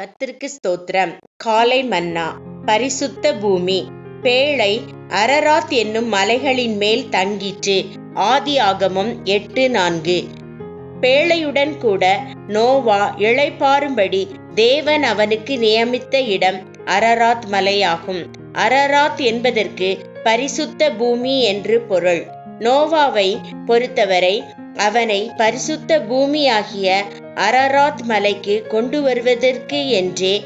கத்திற்கு ஸ்தோத்திரம். காலை மன்னா. பரிசுத்த பூமி. பேழை அரராத் என்னும் மலைகளின் மேல் தங்கிற்று. ஆதி ஆகமம் எட்டு நான்கு. பேழையுடன் கூட நோவா இழைப்பாரும்படி தேவன் அவனுக்கு நியமித்த இடம் அரராத் மலையாகும். அரராத் என்பதற்கு பரிசுத்த பூமி என்று பொருள். நோவாவை பொறுத்தவரை அவனை பரிசுத்த பூமியாகிய அரராத் மலைக்கு கொண்டு வருவதற்கு என்றே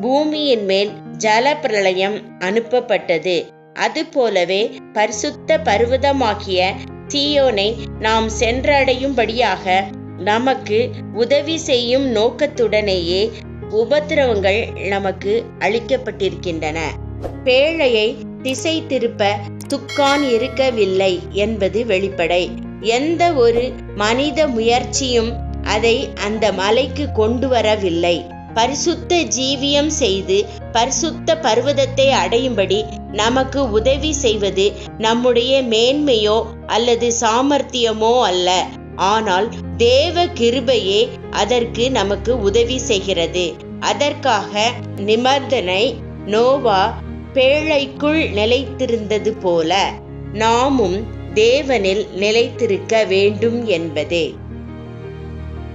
பூமியின் மேல் ஜல பிரளயம் அனுப்பப்பட்டது அதுபோலவே பரிசுத்த பருவதமாகிய சீயோனை நாம் சென்றடையும்படியாக நமக்கு உதவி செய்யும் நோக்கத்துடனேயே உபத்திரவங்கள் நமக்கு அளிக்கப்பட்டிருக்கின்றன. பேழையை திசை திருப்ப துக்கான் இருக்கவில்லை என்பது வெளிப்படை. எந்த ஒரு மனித முயற்சியும் அதை அந்த மலைக்கு கொண்டு வரவில்லை. பரிசுத்த ஜீவியம் செய்து பரிசுத்த பர்வதத்தை அடையும்படி நமக்கு உதவி செய்வது நம்முடைய மேன்மையோ அல்லது சாமர்த்தியமோ அல்ல. ஆனால் தேவ கிருபையே அதற்கு நமக்கு உதவி செய்கிறது. அதற்காக நிபந்தனை நோவா பேழைக்குள் நிலைத்திருந்தது போல நாமும் தேவனில் நிலைத்திருக்க வேண்டும் என்பதே.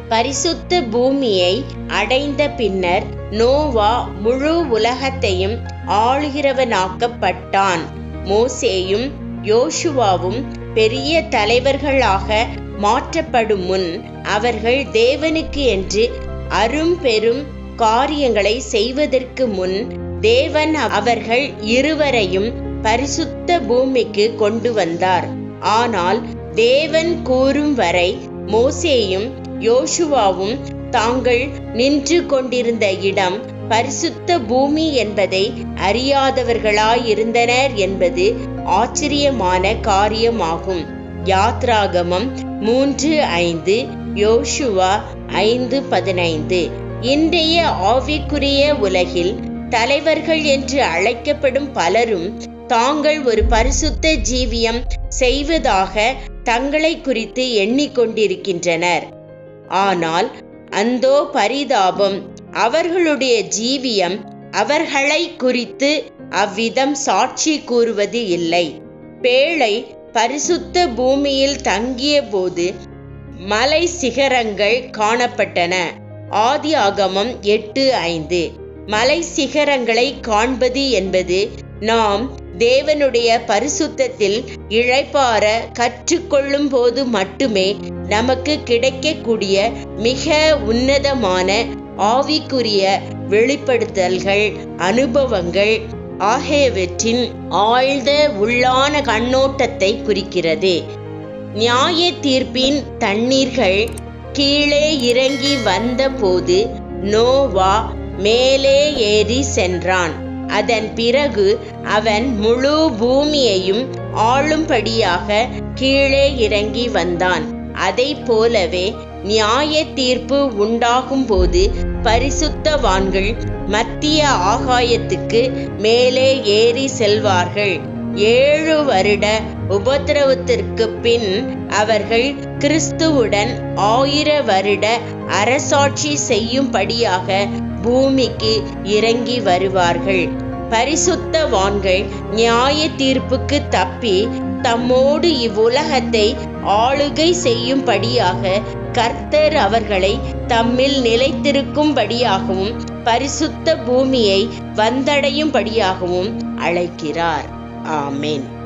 பரிசுத்த பூமியை அடைந்த பின்னர் நோவா முழு உலகத்தையும் ஆளுகிறவனாக்கப்பட்டான். மோசேயும் யோசுவாவும் பெரிய தலைவர்களாக மாற்றப்படும் முன் அவர்கள் தேவனுக்கு என்று அரும் பெரும் காரியங்களை செய்வதற்கு முன் தேவன் அவர்கள் இருவரையும் பரிசுத்த பூமிக்கு கொண்டு வந்தார். ஆனால் தேவன் கூறும் வரை மோசேயும் யோசுவாவும் தாங்கள் நின்று கொண்டிருந்த இடம் பரிசுத்த பூமி என்பதை அறியாதவர்களாயிருந்தனர் என்பது ஆச்சரியமான காரியமாகும். யாத்ராகமம் மூன்று ஐந்து யோசுவா ஐந்து பதினைந்து. இன்றைய ஆவிக்குரிய உலகில் தலைவர்கள் என்று அழைக்கப்படும் பலரும் தாங்கள் ஒரு பரிசுத்த ஜீவியம் செய்வதாக தங்களை குறித்து எண்ணிக்கொண்டிருக்கின்றனர். ஆனால் அந்தோ பரிதாபம் அவர்களுடைய ஜீவியம் அவர்களை குறித்து அவ்விதம் சாட்சி கூறுவது இல்லை. பேழை பரிசுத்த பூமியில் தங்கிய போது மலை சிகரங்கள் காணப்பட்டன. ஆதி ஆகமம் எட்டு ஐந்து. மலை சிகரங்களை காண்பது என்பது நாம் தேவனுடைய பரிசுத்தத்தில் இழைப்பார கற்றுக்கொள்ளும் போது மட்டுமே நமக்கு கிடைக்கக்கூடிய மிக உன்னதமான ஆவிக்குரிய வெளிப்படுத்தல்கள் அனுபவங்கள் ஆகியவற்றின் ஆழ்ந்த உள்ளான கண்ணோட்டத்தை குறிக்கிறது. நியாய தீர்ப்பின் தண்ணீர்கள் கீழே இறங்கி வந்தபோது நோவா மேலே ஏறி சென்றான். அதன் பிறகு அவன் முழு பூமியையும் ஆளும்படியாக கீழே இறங்கி வந்தான். அதை போலவே நியாய தீர்ப்பு உண்டாகும் போது பரிசுத்தவான்கள் மத்திய ஆகாயத்துக்கு மேலே ஏறி செல்வார்கள். ஏழு வருட உபத்திரவத்திற்கு பின் அவர்கள் கிறிஸ்துவுடன் ஆயிர வருட அரசாட்சி செய்யும்படியாக பூமிக்கு இறங்கி வருவார்கள். பரிசுத்தவான்கள் நியாய தீர்ப்புக்கு தப்பி தம்மோடு இவ்வுலகத்தை ஆளுகை செய்யும்படியாக கர்த்தர் அவர்களை தம்மில் நிலைத்திருக்கும்படியாகவும் பரிசுத்த பூமியை வந்தடையும்படியாகவும் அழைக்கிறார். Amen.